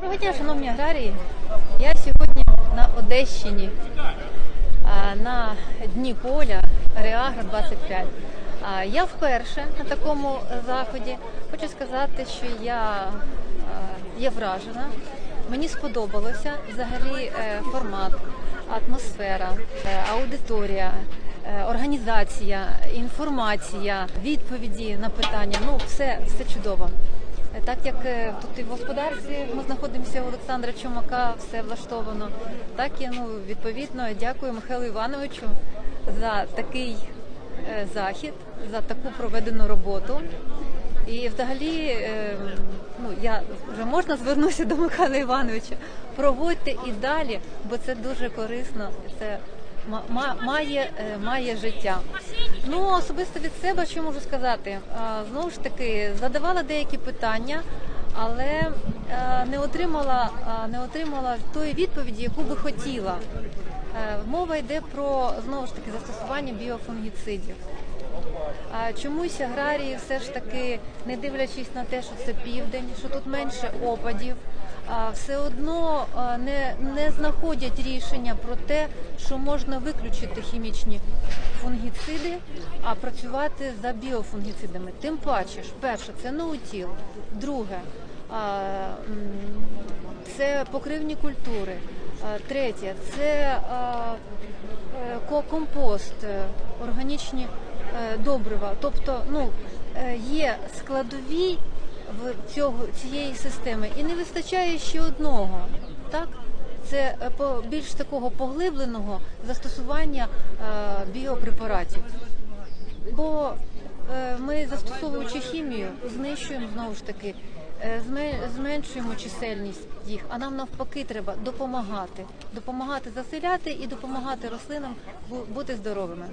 Доброго дня, шановні аграрії. Я сьогодні на Одещині на дні поля Реагра 25. Я вперше на такому заході. Хочу сказати, що я є вражена. Мені сподобалося взагалі е, формат, атмосфера, е, аудиторія, е, організація, інформація, відповіді на питання. Ну, все, все чудово. Так як е, тут і в господарстві ми знаходимося у Олександра Чумака, все влаштовано, так і ну відповідно дякую Михайлу Івановичу за такий е, захід, за таку проведену роботу. І взагалі, е, ну я вже можна звернутися до Михайла Івановича. Проводьте і далі, бо це дуже корисно. Це ма- ма- має, має життя. Ну особисто від себе, що можу сказати, знову ж таки задавала деякі питання, але е, не отримала, а, не отримала тої відповіді, яку би хотіла. Е, Мова йде про знову ж таки застосування біофунгіцидів. Чомусь аграрії все ж таки, не дивлячись на те, що це південь, що тут менше опадів, все одно не, не знаходять рішення про те, що можна виключити хімічні фунгіциди, а працювати за біофунгіцидами. Тим паче, перше, це ноутіл, друге, це покривні культури. Третє це е, компост, е, органічні добрива. Тобто, ну е, є складові в цього цієї системи, і не вистачає ще одного. Так, це е, більш такого поглибленого застосування е, біопрепаратів. Бо е, ми, застосовуючи хімію, знищуємо знову ж таки, е, зменшуємо чисельність їх, а нам навпаки треба допомагати, допомагати заселяти і допомагати рослинам бу- бути здоровими.